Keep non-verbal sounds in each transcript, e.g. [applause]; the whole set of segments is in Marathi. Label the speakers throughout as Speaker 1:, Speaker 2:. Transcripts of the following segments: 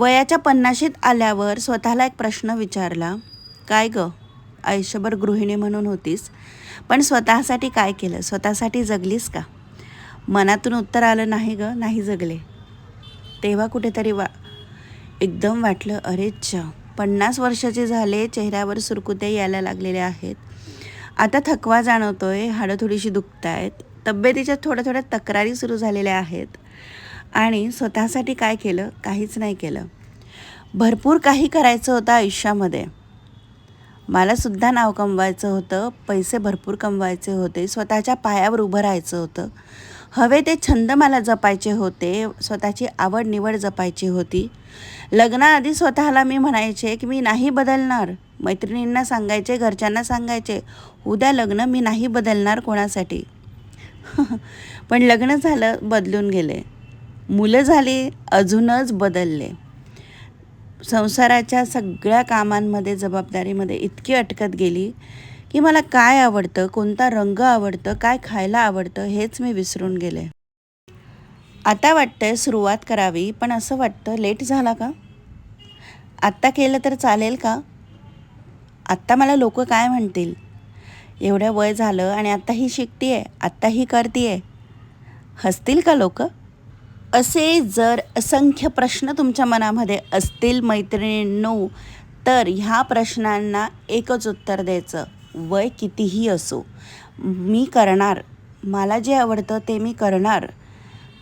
Speaker 1: वयाच्या पन्नाशीत आल्यावर स्वतःला एक प्रश्न विचारला काय ग? आयुष्यभर गृहिणी म्हणून होतीस पण स्वतःसाठी काय केलं? स्वतःसाठी जगलीस का? मनातून उत्तर आलं नाही ग नाही जगले. तेव्हा कुठेतरी वा एकदम वाटलं अरेच्छा पन्नास वर्षाचे झाले चेहऱ्यावर सुरकुत्या यायला लागलेल्या आहेत. आता थकवा जाणवतोय हाडं थोडीशी दुखत आहेत तब्येतीच्या थोड्या थोड्या तक्रारी सुरू झालेल्या आहेत. आणि स्वतःसाठी काय केलं? काहीच नाही केलं. भरपूर काही करायचं होतं आयुष्यामध्ये. मलासुद्धा नाव कमवायचं होतं. पैसे भरपूर कमवायचे होते. स्वतःच्या पायावर उभं राहायचं होतं. हवे ते छंद मला जपायचे होते. स्वतःची आवड निवड जपायची होती. लग्नाआधी स्वतःला मी म्हणायचे की मी नाही बदलणार. मैत्रिणींना सांगायचे घरच्यांना सांगायचे उद्या लग्न मी नाही बदलणार कोणासाठी. [laughs] पण लग्न झालं बदलून गेले. मुलं झाली अजूनच बदलले. संसाराच्या सगळ्या कामांमध्ये जबाबदारीमध्ये इतकी अटकत गेली की मला काय आवडतं कोणता रंग आवडतं काय खायला आवडतं हेच मी विसरून गेले. आता वाटतंय सुरुवात करावी पण असं वाटतं लेट झाला का? आत्ता केलं तर चालेल का? आत्ता मला लोक काय म्हणतील? एवढं वय झालं आणि आत्ताही शिकतीये आत्ताही करतीये. हसतील का लोकं? असे जर असंख्य प्रश्न तुमच्या मनामध्ये असतील मैत्रिणींनो तर ह्या प्रश्नांना एकच उत्तर द्यायचं. वय कितीही असो मी करणार. मला जे आवडतं ते मी करणार.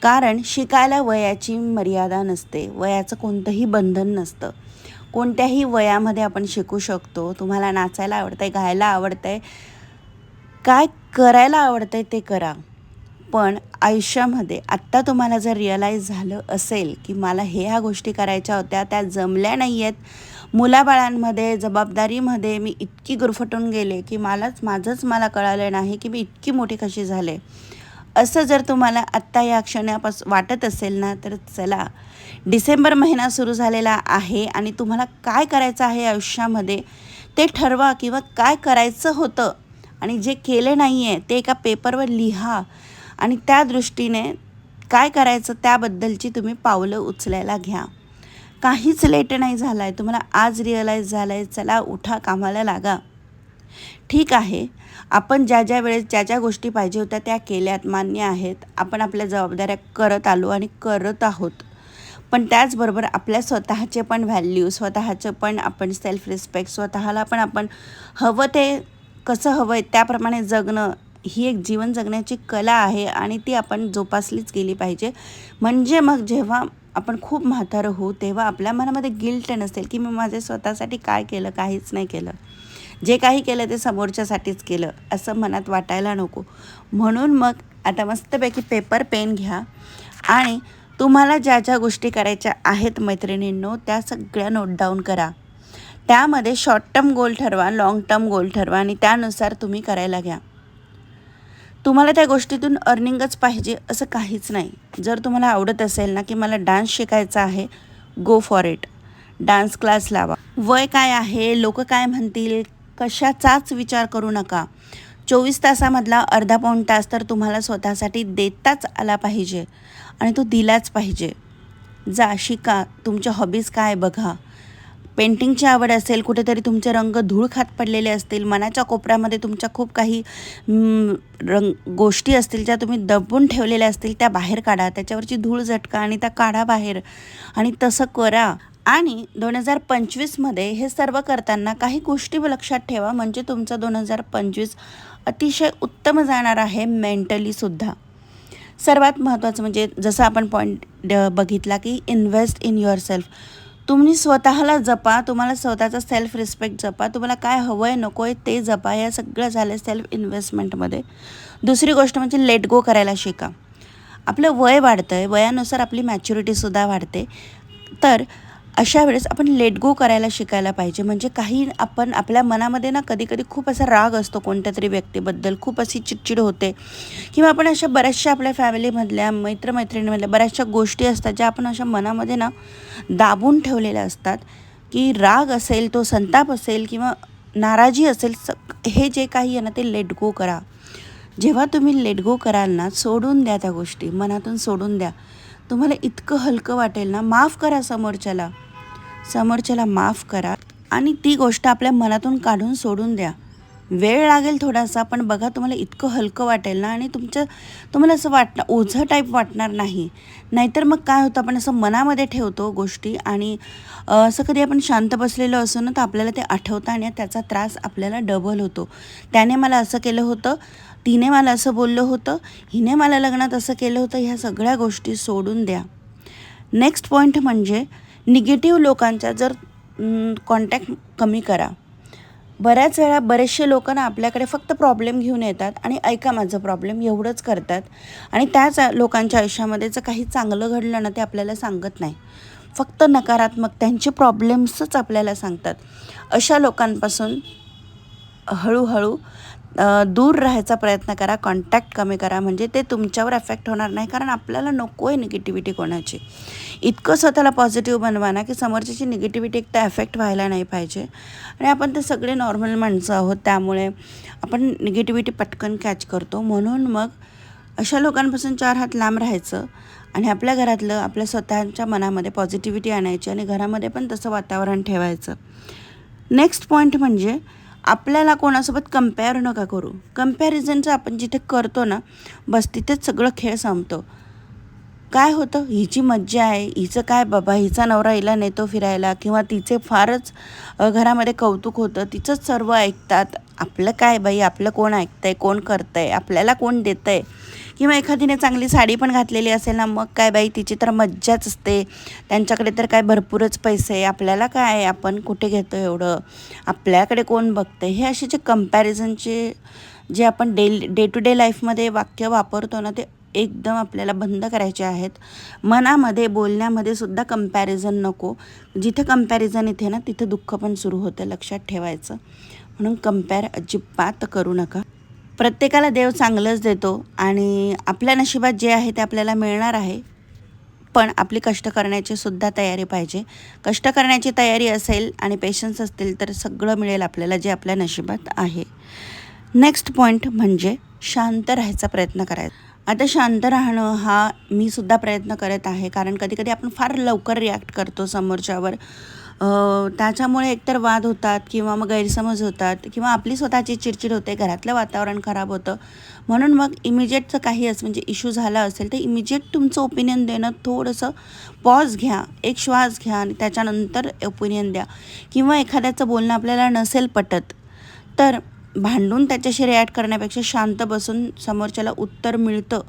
Speaker 1: कारण शिकायला वयाची मर्यादा नसते. वयाचं कोणतंही बंधन नसतं. कोणत्याही वयामध्ये आपण शिकू शकतो. तुम्हाला नाचायला आवडतंय गायला आवडतंय. काय करायला आवडतंय ते करा. पण आयुष्यामध्ये आत्ता तुम्हाला जर रिअलाईज झालं असेल की मला हे ह्या गोष्टी करायच्या होत्या त्या जमल्या नाही आहेत मुलाबाळांमध्ये जबाबदारीमध्ये मी इतकी गुरफटून गेले की मलाच माझंच मला कळालं नाही की मी इतकी मोठी कशी झाले. असं जर तुम्हाला आत्ता या क्षणापास वाटत असेल ना तर चला डिसेंबर महिना सुरू झालेला आहे आणि तुम्हाला काय करायचं आहे आयुष्यामध्ये ते ठरवा किंवा काय करायचं होतं आणि जे केले नाही आहे ते एका पेपरवर लिहा. आणि त्या दृष्टीने काय करायचं त्याबद्दलची तुम्ही पावलं उचलायला घ्या. काहीच लेट नाही झालं आहे तुम्हाला आज रिअलाईज झालं आहे चला उठा कामाला लागा. ठीक आहे. आपण ज्या ज्या वेळेस ज्या ज्या गोष्टी पाहिजे होत्या त्या केल्यात मान्य आहेत. आपण आपल्या जबाबदाऱ्या करत आलो आणि करत आहोत. पण त्याचबरोबर आपल्या स्वतःचे पण व्हॅल्यू स्वतःचं पण आपण सेल्फ रिस्पेक्ट स्वतःला पण आपण हवं ते कसं हवं आहे त्याप्रमाणे जगणं ही एक जीवन जगण्याची कला आहे आणि ती आपण जोपासलीच गेली पाहिजे. म्हणजे मग जेव्हा आपण खूप म्हातारं होऊ तेव्हा आपल्या मनामध्ये गिल्ट नसेल की मी माझे स्वतःसाठी काय केलं काहीच नाही केलं. जे काही केलं ते समोरच्यासाठीच केलं असं मनात वाटायला नको. म्हणून मग आता मस्तपैकी पेपर पेन घ्या आणि तुम्हाला ज्या ज्या गोष्टी करायच्या आहेत मैत्रिणींनो त्या सगळ्या नोट डाऊन करा. त्यामध्ये शॉर्ट टर्म गोल ठरवा लाँग टर्म गोल ठरवा आणि त्यानुसार तुम्ही करायला घ्या. तुम्हाला त्या गोष्टीतून अर्निंगच पाहिजे असं काहीच नाही. जर तुम्हाला आवडत असेल ना की मला डान्स शिकायचा आहे go for it dance class लावा. वय काय आहे लोक काय म्हणतील कशाचाच विचार करू नका. चोवीस तासामधला अर्धा पाऊण तास तर तुम्हाला स्वतःसाठी देताच आला पाहिजे आणि तो दिलाच पाहिजे. जा शिका. तुमच्या हॉबीज काय बघा. पेंटिंगची आवड असेल कुठेतरी तुमचे रंग धूळ खात पडलेले असतील मनाच्या कोपऱ्यामध्ये तुमच्या खूप काही रंग गोष्टी असतील ज्या तुम्ही दबून ठेवलेल्या असतील त्या बाहेर काढा. त्याच्यावरची धूळ झटका आणि त्या काढा बाहेर. आणि तसं करा. आणि दोन हजार पंचवीसमध्ये हे सर्व करताना काही गोष्टी लक्षात ठेवा म्हणजे तुमचं दोन हजार पंचवीस अतिशय उत्तम जाणार आहे मेंटलीसुद्धा सर्वात महत्त्वाचं म्हणजे जसं आपण पॉईंट बघितला की इन्व्हेस्ट इन युअर सेल्फ तुम्ही स्वतःला जपा तुम्हाला स्वतःचा सेल्फ रिस्पेक्ट जपा तुम्हाला काय हवं आहे नको आहे ते जपा. या सगळं झालं सेल्फ इन्व्हेस्टमेंटमध्ये दुसरी गोष्ट म्हणजे लेट गो करायला शिका. आपलं वय वाढतं आहे वयानुसार आपली मॅच्युरिटीसुद्धा वाढते. तर अशा वेळेस आपण लेट गो करायला शिकायला पाहिजे. म्हणजे काही आपण आपल्या मनामध्ये ना कधी कधी खूप असा राग असतो कोणत्या तरी व्यक्तीबद्दल. खूप अशी चिडचिड होते. किंवा आपण अशा बऱ्याचशा आपल्या फॅमिलीमधल्या मित्रमैत्रिणीमधल्या बऱ्याचशा गोष्टी असतात ज्या आपण अशा मनामध्ये ना दाबून ठेवलेल्या असतात. की राग असेल तो संताप असेल किंवा नाराजी असेल स हे जे काही आहे ना ते लेट गो करा. जेव्हा तुम्ही लेट गो कराल ना सोडून द्या त्या गोष्टी. मनातून सोडून द्या. तुम्हाला इतकं हलकं वाटेल ना माफ करा समोरच्याला. समोरच्याला माफ करा आणि ती गोष्ट आपल्या मनातून काढून सोडून द्या. वेळ लागेल थोडासा पण बघा तुम्हाला इतकं हलकं वाटेल ना आणि तुमचं तुम्हाला असं वाटणं ओझं टाईप वाटणार नाही. नाहीतर मग काय होतं आपण असं मनामध्ये ठेवतो गोष्टी आणि असं कधी आपण शांत बसलेलो असो ना तर आपल्याला ते आठवतं आणि त्याचा त्रास आपल्याला डबल होतो. त्याने मला असं केलं होतं तिने मला असं बोललं होतं हिने मला लग्नात असं केलं होतं ह्या सगळ्या गोष्टी सोडून द्या. नेक्स्ट पॉईंट म्हणजे निगेटिव्ह लोकांचा जर कॉन्टॅक्ट कमी करा. बऱ्याच वेळा बरेचसे लोक ना आपल्याकडे फक्त प्रॉब्लेम घेऊन येतात आणि ऐका माझं प्रॉब्लेम एवढंच करतात. आणि त्याच लोकांच्या आयुष्यामध्ये जर काही चांगलं घडलं ना ते आपल्याला सांगत नाही. फक्त नकारात्मक त्यांचे प्रॉब्लेम्सच आपल्याला सांगतात. अशा लोकांपासून हळूहळू दूर राहायचा प्रयत्न करा कॉन्टॅक्ट कमी करा म्हणजे ते तुमच्यावर अफेक्ट होणार नाही कारण आपल्याला नको आहे निगेटिव्हिटी कोणाची. इतकं स्वतःला पॉझिटिव्ह बनवा ना की समोरच्याची निगेटिव्हिटी एक तर अफेक्ट व्हायला नाही पाहिजे. आणि आपण ते सगळे नॉर्मल माणसं आहोत त्यामुळे आपण निगेटिव्हिटी पटकन कॅच करतो. म्हणून मग अशा लोकांपासून चार हात लांब राहायचं आणि आपल्या घरातलं आपल्या स्वतःच्या मनामध्ये पॉझिटिव्हिटी आणायची आणि घरामध्ये पण तसं वातावरण ठेवायचं. नेक्स्ट पॉईंट म्हणजे आपल्याला कोणासोबत कंपेअर नका करू. कम्पॅरिझनचं आपण जिथे करतो ना बस तिथेच सगळं खेळ संपतो. काय होतं? हिची मज्जा आहे. हिचं काय बाबा? हिचा नवरा हिला नेतो फिरायला किंवा तिचे फारच घरामध्ये कौतुक होतं. तिचंच सर्व ऐकतात. आपलं काय बाई? आपलं कोण ऐकतंय? कोण करतंय? आपल्याला कोण देतंय? किंवा एखादीने चांगली साडी पण घातलेली असेल ना मग काय बाई तिची तर मज्जाच असते. त्यांच्याकडे तर काय भरपूरच पैसे आहे. आपल्याला काय आहे? आपण कुठे घेतो एवढं? आपल्याकडे कोण बघतं हे असे जे कम्पॅरिझनचे जे आपण डे डे टू डे लाईफमध्ये वाक्य वापरतो ना ते एकदम आपल्याला बंद करायचे आहेत. मनामध्ये बोलण्यामध्ये सुद्धा कंपॅरिझन नको. जिथे कंपॅरिझन इथे ना तिथं दुःख पण सुरू होतं लक्षात ठेवायचं. म्हणून कम्पॅर अजिबात करू नका. प्रत्येकाला देव चांगलंच देतो आणि आपल्या नशिबात जे आहे ते आपल्याला मिळणार आहे. पण आपली कष्ट करण्याची सुद्धा तयारी पाहिजे. कष्ट करण्याची तयारी असेल आणि पेशन्स असतील तर सगळं मिळेल आपल्याला जे आपल्या नशिबात आहे. नेक्स्ट पॉईंट म्हणजे शांत राहायचा प्रयत्न करायचा. आता शांत राहणं हा मी सुद्धा प्रयत्न करत आहे. कारण कधीकधी आपण फार लवकर रिॲक्ट करतो समोरच्यावर. त्याच्यामुळे एकतर वाद होतात किंवा मग गैरसमज होतात किंवा आपली स्वतःची चिडचिड होते घरातलं वातावरण खराब होतं. म्हणून मग इमिजिएटचं काही असं म्हणजे इश्यू झाला असेल तर इमिजिएट तुमचं ओपिनियन देणं थोडंसं पॉज घ्या एक श्वास घ्या आणि त्याच्यानंतर ओपिनियन द्या. किंवा एखाद्याचं बोलणं आपल्याला नसेल पटत तर भांडून त्याच्याशी रिॲक्ट करण्यापेक्षा शांत बसून समोरच्याला उत्तर मिळतं.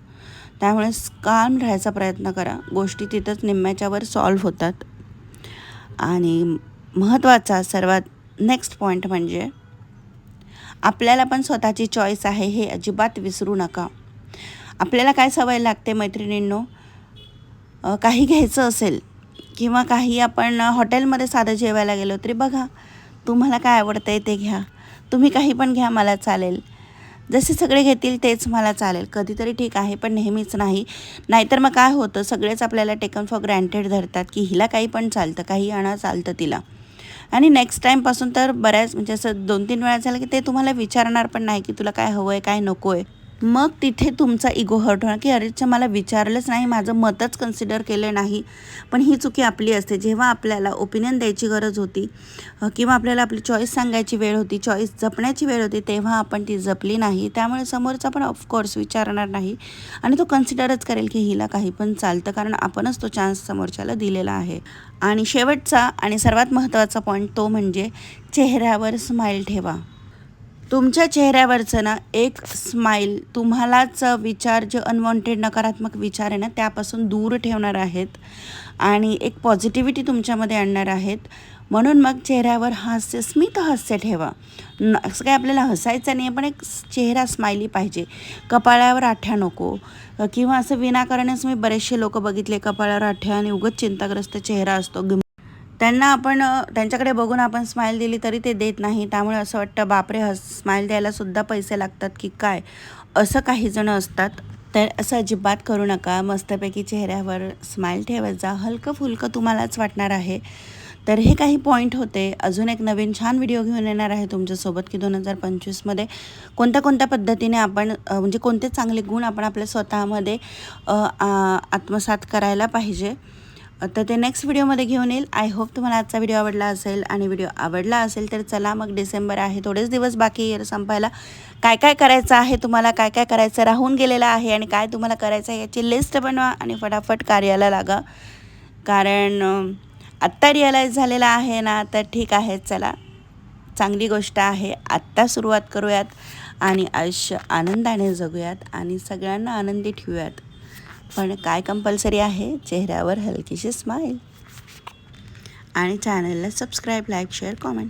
Speaker 1: त्यामुळे काम राहायचा प्रयत्न करा. गोष्टी तिथंच निम्म्याच्यावर सॉल्व्ह होतात. आणि महत्त्वाचा सर्वात नेक्स्ट पॉईंट म्हणजे आपल्याला पण स्वतःची चॉईस आहे हे अजिबात विसरू नका. आपल्याला काय सवय लागते मैत्रिणींनो? काही घ्यायचं असेल किंवा काही आपण हॉटेलमध्ये साधं जेवायला गेलो तरी बघा तुम्हाला काय आवडतं आहे ते घ्या. तुम्ही काही पण घ्या मला चालेल. जसे सगळे घेतील तेच मला चालेल. कधीतरी ठीक आहे पण नेहमीच नाही. नाहीतर मग काय होतं सगळेच आपल्याला टेकन फॉर ग्रँटेड धरतात की हिला काही पण चालतं काही आणा चालतं तिला. आणि नेक्स्ट टाईमपासून तर बऱ्याच म्हणजे असं दोन तीन वेळा झालं की ते तुम्हाला विचारणार पण नाही की तुला काय हवं आहे काय नको आहे मग तिथे तुमचा इगो हर्ट होणार. की अरेच्या मला विचारलंच नाही माझं मतच कन्सिडर केलं नाही. पण ही चुकी आपली असते. जेव्हा आपल्याला ओपिनियन द्यायची गरज होती किंवा आपल्याला आपली चॉईस सांगायची वेळ होती चॉईस जपण्याची वेळ होती तेव्हा आपण ती जपली नाही. त्यामुळे समोरचा पण ऑफकोर्स विचारणार नाही. आणि तो कन्सिडरच करेल की हिला काही पण चालतं कारण आपणच तो चान्स समोरच्याला दिलेला आहे. आणि शेवटचा आणि सर्वात महत्त्वाचा पॉईंट तो म्हणजे चेहऱ्यावर स्माईल ठेवा. तुमच्या चेहऱ्यावरचं ना एक स्माईल तुम्हालाच विचार जे अनवॉन्टेड नकारात्मक विचार आहे ना त्यापासून दूर ठेवणार आहेत आणि एक पॉझिटिव्हिटी तुमच्यामध्ये आणणार आहेत. म्हणून मग चेहऱ्यावर हास्य स्मित हास्य ठेवा. न असं काय आपल्याला हसायचं नाही पण एक चेहरा स्माइली पाहिजे. कपाळावर आठ्या नको. किंवा असं विनाकारणच मी बरेचसे लोक बघितले कपाळावर आठ्या आणि उगत चिंताग्रस्त चेहरा असतो. त्यांना आपण त्यांच्याकडे बघून आपण स्माईल दिली तरी ते देत नाही. त्यामुळे असं वाटतं बापरे हस स्माईल द्यायलासुद्धा पैसे लागतात की काय? असं काहीजणं असतात. तर असं अजिबात करू नका. मस्तपैकी चेहऱ्यावर स्माईल ठेवत जा. हलकं फुलकं तुम्हालाच वाटणार आहे. तर हे काही पॉईंट होते. अजून एक नवीन छान व्हिडिओ घेऊन येणार आहे तुमच्यासोबत की दोन हजार पंचवीसमध्ये. कोणत्या कोणत्या पद्धतीने आपण म्हणजे कोणते चांगले गुण आपण आपल्या स्वतःमध्ये आत्मसात करायला पाहिजे? तर ते नेक्स्ट व्हिडिओमध्ये घेऊन येईल. आय होप तुम्हाला आजचा व्हिडिओ आवडला असेल आणि व्हिडिओ आवडला असेल तर चला मग डिसेंबर आहे थोडेच दिवस बाकी इयर संपायला. काय काय करायचं आहे तुम्हाला काय काय करायचं राहून गेलेलं आहे आणि काय तुम्हाला करायचं आहे याची लिस्ट बनवा आणि फटाफट कार्याला लागा. कारण आत्ता रिअलाईज झालेलं आहे ना तर ठीक आहे चला. चांगली गोष्ट आहे. आत्ता सुरुवात करूयात आणि आयुष्य आनंदाने जगूयात आणि सगळ्यांना आनंदी ठेवूयात. पण काय कंपल्सरी आहे? चेहऱ्यावर हलकीशी स्माईल आणि चॅनलला सबस्क्राईब लाईक शेअर कॉमेंट